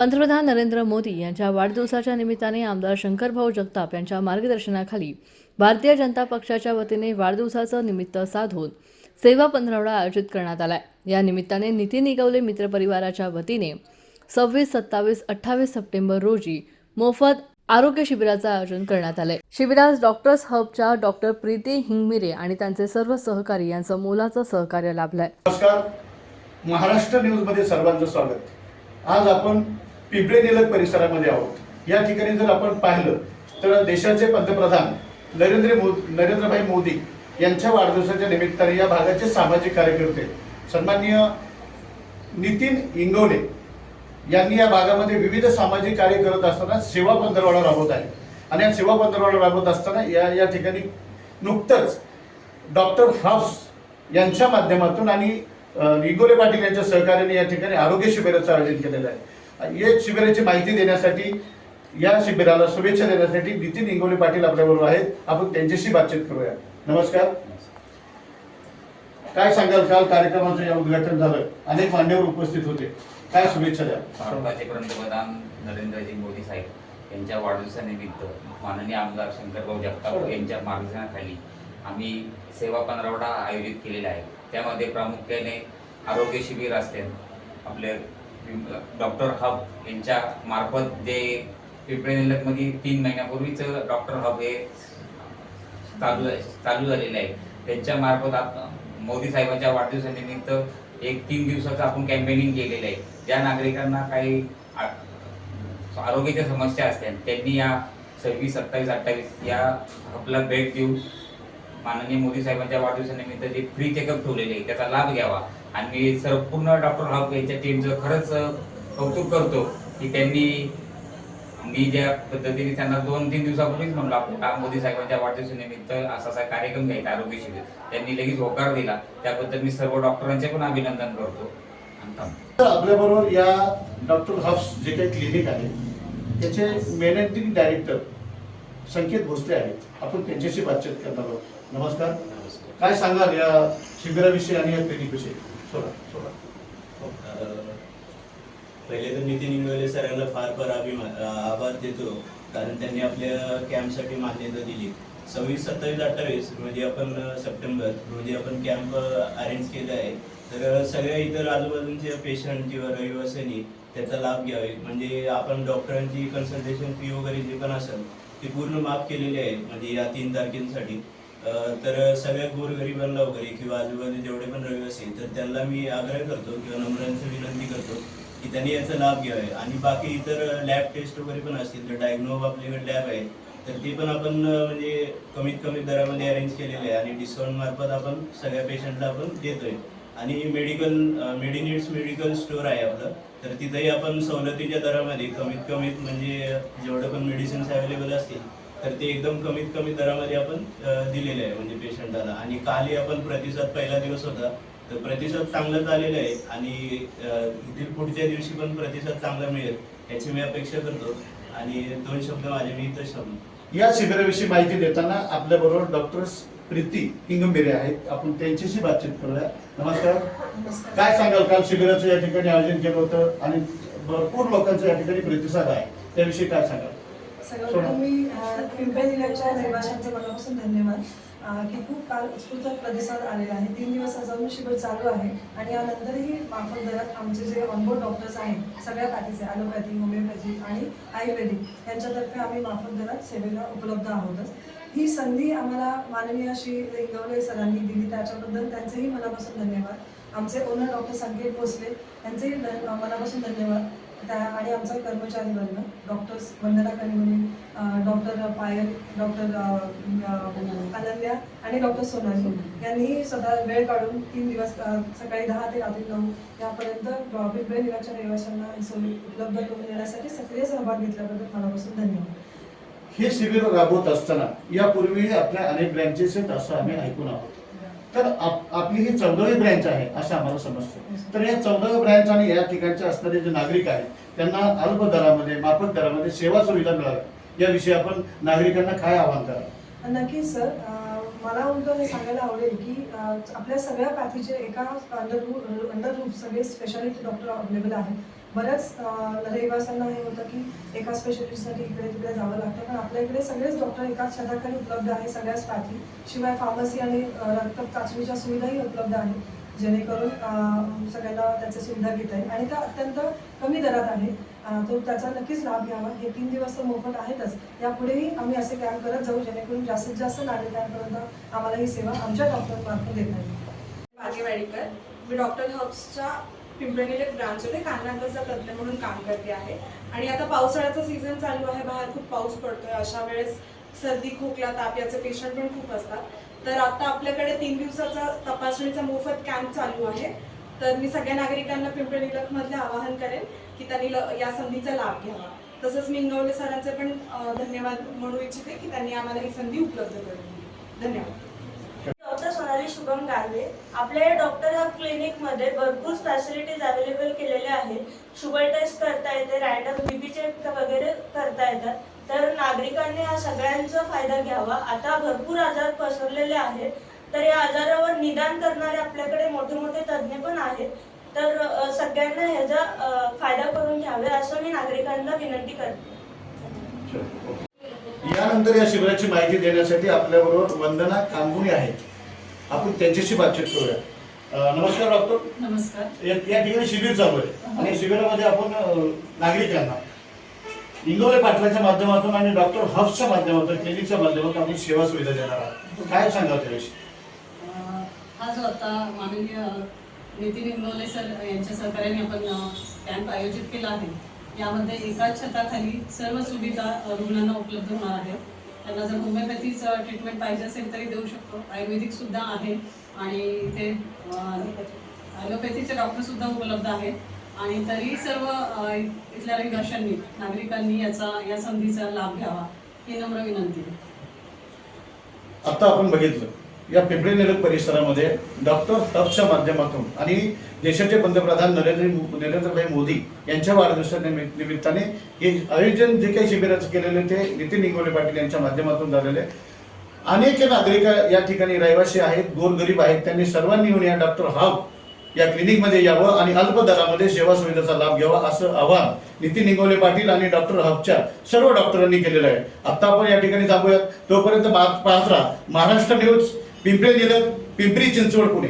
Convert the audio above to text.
पंतप्रधान नरेंद्र मोदी यांच्या वाढदिवसाच्या निमित्ताने आमदार शंकरभाऊ जगताप यांच्या मार्गदर्शनाखाली भारतीय जनता पक्षाच्या वतीने वाढदिवसाचं निमित्त साधून सेवा पंधरवडा आयोजित करण्यात आलाय. या निमित्ताने नितीन निगवले मित्र परिवाराच्या वतीने सव्वीस सत्तावीस अठ्ठावीस सप्टेंबर रोजी मोफत आरोग्य शिबिराचं आयोजन करण्यात आलंय. शिबिरास डॉक्टर्स हबच्या डॉक्टर प्रीती हिंगमिरे आणि त्यांचे सर्व सहकारी यांचं मोलाचं सहकार्य लाभलंय. नमस्कार. महाराष्ट्र न्यूजमध्ये सर्वांचं स्वागत. आज आपण पिंपळे निलक परिसरामध्ये आहोत. या ठिकाणी जर आपण पाहिलं तर देशाचे पंतप्रधान नरेंद्र मो नरेंद्रभाई मोदी यांच्या वाढदिवसाच्या निमित्ताने या भागाचे सामाजिक कार्यकर्ते सन्माननीय नितीन इंगवले यांनी या भागामध्ये विविध सामाजिक कार्य करत असताना सेवा पंधरवाडा राबवत आहे आणि या सेवा पंधरवाडा राबवत असताना या या ठिकाणी नुकतंच डॉक्टर हाफ्स यांच्या माध्यमातून आणि इंगोले निगोले पाटील यांच्या सहकार्याने या ठिकाणी आरोग्य शिबिराचं आयोजन केलेलं आहे. या शिबिराची माहिती देण्यासाठी या शिबिराला शुभेच्छा देण्यासाठी नितीन इंगोले पाटील आपल्याबरोबर आहेत. आपण त्यांच्याशी बातचीत करूया. नमस्कार. काय सांगाल काल कार्यक्रमाचं या उद्घाटन झालं. अनेक मान्यवर उपस्थित होते. काय शुभेच्छा द्या? भारताचे पंतप्रधान नरेंद्रजी मोदी साहेब यांच्या वाढदिवसानिमित्त माननीय आमदार शंकरभाऊ जगताप यांच्या मार्गदर्शनाखाली आम्ही सेवा पंधरवडा आयोजित केलेला आहे. त्यामध्ये प्रामुख्याने आरोग्य शिबिर असते. आपले डॉक्टर हब यांच्या मार्फत जे पिंपळे निलकमध्ये तीन महिन्यापूर्वीच डॉक्टर हब हे चालू चालू झालेलं आहे. त्यांच्या मार्फत मोदी साहेबांच्या वाढदिवसानिमित्त एक तीन दिवसाचं आपण कॅम्पेनिंग केलेलं आहे. ज्या नागरिकांना काही आ- आरोग्याच्या समस्या असतात त्यांनी या सव्वीस सत्तावीस अठ्ठावीस या हबला भेट देऊन माननीय मोदी साहेबांच्या वाढदिवसानिमित्त जे फ्री चेकअप ठेवलेले आहे त्याचा लाभ घ्यावा. आणि मी संपूर्ण डॉक्टर हब यांच्या टीमचं खरंच कौतुक करतो की त्यांनी मी ज्या पद्धतीने त्यांना दोन तीन दिवसापूर्वीच म्हणलो आपण मोदी साहेबांच्या वाढदिवसानिमित्त असा असा कार्यक्रम घ्यायचा आरोग्य शिबिर. त्यांनी लगेच होकार दिला. त्याबद्दल मी सर्व डॉक्टरांचे पण अभिनंदन करतो. आपल्या बरोबर या डॉक्टर हफ्स जे काही क्लिनिक आहे त्याचे मॅनेजिंग डायरेक्टर संकेत भोसले आहेत. आपण त्यांच्याशी बातचीत करणार आहोत. नमस्कार. काय सांगाल या शिबिराविषयी आणि या क्लिनिकविषयी सोडा सोडा. हो, पहिले तर नितीन इंगोले सरांना फार फार अभिमान आभार देतो. कारण त्यांनी आपल्या कॅम्पसाठी मान्यता दिली. सव्वीस सत्तावीस अठ्ठावीस रोजी आपण सप्टेंबर रोजी आपण कॅम्प अरेंज केला आहे. तर सगळ्या इतर आजूबाजूंचे पेशंट किंवा रहिवाशांनी त्याचा लाभ घ्यावे. म्हणजे आपण डॉक्टरांची कन्सल्टेशन फी वगैरे जे पण असेल ती पूर्ण माफ केलेली आहे. म्हणजे या तीन तारखेसाठी. तर सगळ्या गोरगरिबांना वगैरे किंवा आजूबाजू जेवढे पण रहिवासी तर त्यांना मी आग्रह करतो किंवा नम्रांची विनंती करतो की त्यांनी याचा लाभ घ्यावा. आणि बाकी इतर लॅब टेस्ट वगैरे पण असतील तर डायग्नोव आपल्याकडे लॅब आहे तर ते पण आपण म्हणजे कमीत कमी दरामध्ये अरेंज केलेले आहे. आणि डिस्काउंट मार्फत आपण सगळ्या पेशंटला आपण देतोय. आणि मेडिकल मेडिनिट्स मेडिकल स्टोअर आहे आपलं तर तिथेही आपण सवलतीच्या दरामध्ये कमीत कमीत म्हणजे जेवढं पण मेडिसिन्स अवेलेबल असतील तर ते एकदम कमीत कमी दरामध्ये आपण दिलेले आहे म्हणजे पेशंटाला. आणि कालही आपण प्रतिसाद पहिला दिवस होता तर प्रतिसाद चांगला झालेला आहे. आणि इथील पुढच्या दिवशी पण प्रतिसाद चांगला मिळेल याची मी अपेक्षा करतो. आणि दोन शब्द माझे मी इथं शब्द या शिबिराविषयी माहिती देताना आपल्या बरोबर डॉक्टर प्रीती हिंगंबिरे आहेत. आपण त्यांच्याशी बातचीत करूया. नमस्कार. काय सांगाल? काल शिबिराचं या ठिकाणी आयोजन केलं होतं आणि भरपूर लोकांचा या ठिकाणी प्रतिसाद आहे. त्याविषयी काय सांगाल? मी अ, पिंपळे जिल्ह्याच्या रहिवाशांचे मनापासून धन्यवाद. की खूप काल उत्स्फूर्त प्रतिसाद आलेला आहे. तीन दिवस अजून शिबिर चालू आहे आणि यानंतरही माफक दरात आमचे जे ऑनबोर्ड डॉक्टर्स आहेत सगळ्या पॅथीचे ॲलोपॅथी होमिओपॅथी आणि आयुर्वेदिक यांच्यातर्फे आम्ही माफक दरात सेवेला उपलब्ध आहोतच. ही संधी आम्हाला माननीय श्री इंगवले सरांनी दिली. त्याच्याबद्दल त्यांचेही मनापासून धन्यवाद. आमचे ओनर डॉक्टर संकेत भोसले यांचेही धन- मनापासून धन्यवाद. त्या आणि आमचा कर्मचारी वर्ग doctors Vandana Kanimoni doctor Payal doctor Ananya आणि डॉक्टर सोनाली यांनी स्वतः वेळ काढून तीन दिवस सकाळी दहा ते रात्री नऊ यापर्यंत पिंपळे निवाच्या रहिवाशांना सोयी उपलब्ध करून देण्यासाठी सक्रिय सहभाग घेतल्याबद्दल मनापासून धन्यवाद. हे शिबिर राबवत असताना यापूर्वी आपल्या अनेक ब्रँचेस आहेत असं आम्ही ऐकून आहोत. तर आपली ही चौदावी ब्रँच आहे असं आम्हाला समजतं. तर या चौदावी ब्रँच आणि या ठिकाणचे असणारे जे नागरिक आहेत त्यांना अल्प दरामध्ये माफक दरामध्ये सेवा सुविधा मिळाव्या याविषयी आपण नागरिकांना काय आवाहन करावं नक्कीच सर. मला उलट हे सांगायला आवडेल की आपल्या सगळ्या पॅथीचे एका अंडर अंडर रूप सगळे स्पेशालिटी डॉक्टर अवेलेबल आहेत. बऱ्याच रहिवाशांना हे होतं की एका स्पेशलिस्टसाठी इकडे तिकडे जावं लागतं. पण आपल्या इकडे सगळेच डॉक्टर एकाच छताखाली उपलब्ध आहे सगळ्याच पाठी. शिवाय फार्मसी आणि रक्त चाचणीच्या सुविधाही उपलब्ध आहेत. जेणेकरून सगळ्यांना त्याची सुविधा घेता येईल. आणि त्या अत्यंत कमी दरात आहे. तो त्याचा नक्कीच लाभ घ्यावा. हे तीन दिवस तर मोफत आहेतच. यापुढेही आम्ही असे कॅम्प करत जाऊ जेणेकरून जास्तीत जास्त नागरिकांपर्यंत आम्हाला ही सेवा आमच्या डॉक्टरमार्फत देता येईल. माझी वाडीकर मी डॉक्टर हब्सच्या पिंपळनेर ब्रांचमध्ये कानांतरचा तज्ज्ञ म्हणून काम करते आहे. आणि आता पावसाळ्याचा सीझन चालू आहे बाहेर खूप पाऊस पडतोय. अशा वेळेस सर्दी खोकला ताप याचे पेशंट पण खूप असतात. तर आता आपल्याकडे तीन दिवसाचा तपासणीचा मोफत कॅम्प चालू आहे. तर मी सगळ्या नागरिकांना पिंपळ निलखमधले आवाहन करेन की त्यांनी ल- या संधीचा लाभ घ्यावा. तसंच मी इंगवले सरांचे पण धन्यवाद म्हणू इच्छिते की त्यांनी आम्हाला ही संधी उपलब्ध करून दिली. धन्यवाद. शुभम गांधे आपल्या या डॉक्टर हब क्लिनिकमध्ये भरपूर फॅसिलिटीज अवेलेबल केलेल्या आहेत. शुगर टेस्ट करता येते रॅन्डम बीपी चेक वगैरे करता येतात. तर नागरिकांनी हा सगळ्यांचा फायदा घ्यावा. आता भरपूर आजार पसरलेले आहेत. तर या आजारावर निदान करणारे आपल्याकडे मोठे मोठे तज्ज्ञ पण आहेत. तर सगळ्यांना ह्याचा फायदा करून घ्यावे असं मी नागरिकांना विनंती करते. यानंतर या शिबिराची माहिती देण्यासाठी आपल्याबरोबर वंदना कांगुणे आहेत. आपण त्यांच्याशी बातचीत करूया. नमस्कार डॉक्टर. नमस्कार. या या ठिकाणी शिबिर चालू आहे. आणि शिबिरामध्ये आपण अं, नागरिकांना इंगोले पाटलाच्या माध्यमातून आणि डॉक्टर हफ्सच्या माध्यमातून क्लिनिकच्या माध्यमातून आपण सेवा सुविधा देणार आहात. काय सांगा त्याविषयी? हा जो आता माननीय नितीन इंगोले सर यांच्या सहकार्याने आपण कॅम्प आयोजित केला आहे. यामध्ये एकाच छताखाली सर्व सुविधा रुग्णांना उपलब्ध होणार आहेत. त्यांना जर होमिओपॅथीच ट्रीटमेंट पाहिजे असेल तरी देऊ शकतो. आयुर्वेदिक सुद्धा आहे आणि इथे ॲलोपॅथीचे डॉक्टर सुद्धा उपलब्ध आहेत. आणि तरी सर्व इथल्या रहिवाशांनी नागरिकांनी याचा या संधीचा लाभ घ्यावा ही नम्र विनंती आहे. आता आपण बघितलं. या पिंपरी निरोग परिसरामध्ये डॉक्टर हबच्या माध्यमातून आणि देशाचे पंतप्रधान नरेंद्र नरेंद्रभाई मोदी यांच्या वाढदिवसा निमित्त- निमित्ताने हे आयोजन जे काही शिबिराचं केलेले ते नितीन इंगोले पाटील यांच्या माध्यमातून झालेले. आहे. अनेक नागरिक या ठिकाणी रहिवासी आहेत गोरगरीब आहेत. त्यांनी सर्वांनी येऊन या डॉक्टर हब या क्लिनिकमध्ये यावं आणि अल्प दरामध्ये सेवा सुविधेचा लाभ घ्यावा असं आवाहन नितीन इंगोले पाटील आणि डॉक्टर हबच्या सर्व डॉक्टरांनी केलेलं आहे. आता आपण या ठिकाणी थांबूयात. तोपर्यंत पाहत राहा. महाराष्ट्र न्यूज पिंपरी निलक पिंपरी चिंचवड पुणे.